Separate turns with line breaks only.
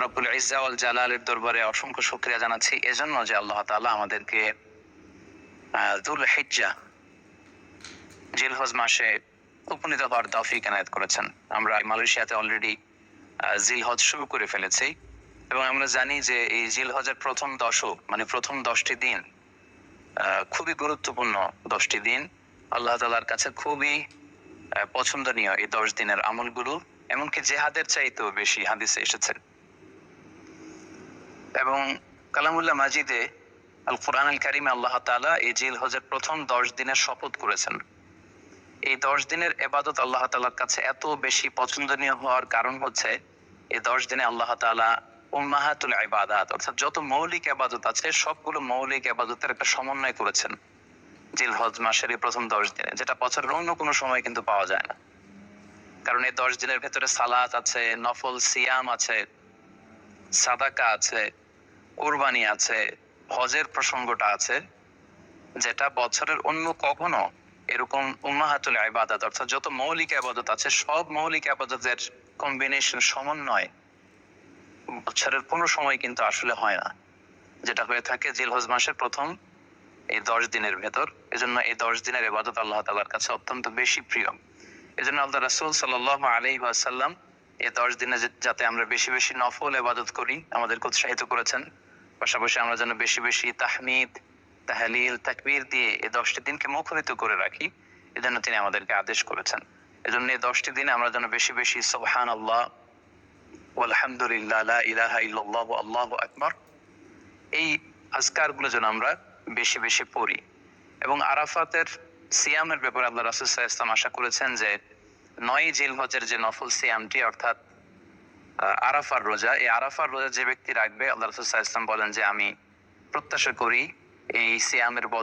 রব্বুল ইজাউল জালালের দরবারে অসংখ্য শুক্রিয়া জানাচ্ছি। এজন্য যে আল্লাহ তাআলা আমাদেরকে হিজ্জা জিলহজ মাসে উপনীত হওয়ার করেছেন। আমরা মালয়েশিয়াতে অলরেডি জিলহজ শুরু করে ফেলেছি এবং আমরা জানি যে এই জিলহজের প্রথম দশক মানে প্রথম দশটি দিন খুবই গুরুত্বপূর্ণ দশটি দিন। আল্লাহ তালার কাছে খুবই পছন্দনীয় এই দশ দিনের আমলগুলো, এমনকি জেহাদের চাইতেও বেশি হাদিসে এসেছে। এবং কালামুল্লাহ মাজিদে আল কোরআন আল কারিমে আল্লাহ তাআলা এই জিল হজের প্রথম দশ দিনের শপথ করেছেন। এই দশ দিনের এবাদত আল্লাহ তাআলার কাছে এত বেশি পছন্দনীয় হওয়ার কারণ হচ্ছে, এই দশ দিনে আল্লাহ তাআলা উম্মাহাতুল ইবাদাত, অর্থাৎ যত মৌলিক আবাদত আছে, সবগুলো মৌলিক আবাদতের একটা সমন্বয় করেছেন। জিল হজ মাসের এই প্রথম দশ দিনে, যেটা বছরের অন্য কোনো সময় কিন্তু পাওয়া যায় না। কারণ এই দশ দিনের ভেতরে সালাত আছে, নফল সিয়াম আছে, সাদাকা আছে কোরবানি আছে, হজের প্রসঙ্গটা আছে, যেটা বছরের অন্য কখনো এরকম উম্মাহাতুল ইবাদত, অর্থাৎ যত মৌলিক আবাদত আছে, সব মৌলিক আবাদতের কম্বিনেশন সমন্বয় বছরের কোনো সময় কিন্তু আসলে হয় না। যেটা হয়ে থাকে জিলহজ মাসের প্রথম এই দশ দিনের ভেতর। এজন্য এই দশ দিনের ইবাদত আল্লাহ তালার কাছে অত্যন্ত বেশি প্রিয়। এজন্য আল্লাহ রাসূল সাল্লাল্লাহু আলাইহি ওয়াসাল্লাম এই দশ দিনে যাতে আমরা বেশি বেশি নফল ইবাদত করি, আমাদেরকে উৎসাহিত করেছেন। পাশাপাশি আমরা যেন বেশি বেশি তাহমিদ, তাহলিল, তাকবীর দিয়ে এই দশটি দিনকে মুখরিত করে রাখি এজন্য তিনি আমাদেরকে আদেশ করেছেন। এজন্য এই দশটি দিনে আমরা যেন বেশি বেশি সুবহান আল্লাহ আলহামদুলিল্লাহ ইলাহা ইল্লাল্লাহ, আল্লাহু আকবার, এই আজকারগুলো যেন আমরা বেশি বেশি পড়ি। এবং আরাফাতের সিয়ামের ব্যাপারে আল্লাহ রাসুল ইসলাম আশা করেছেন যে নয় জিল হজের যে নফল সিয়ামটি, অর্থাৎ আরাফার রোজা, এই আরাফার রোজা যে ব্যক্তি রাখবে, আল্লাহ রসুল ইসলাম বলেন যে আমি প্রত্যাশা করি এই সিয়ামের বদলে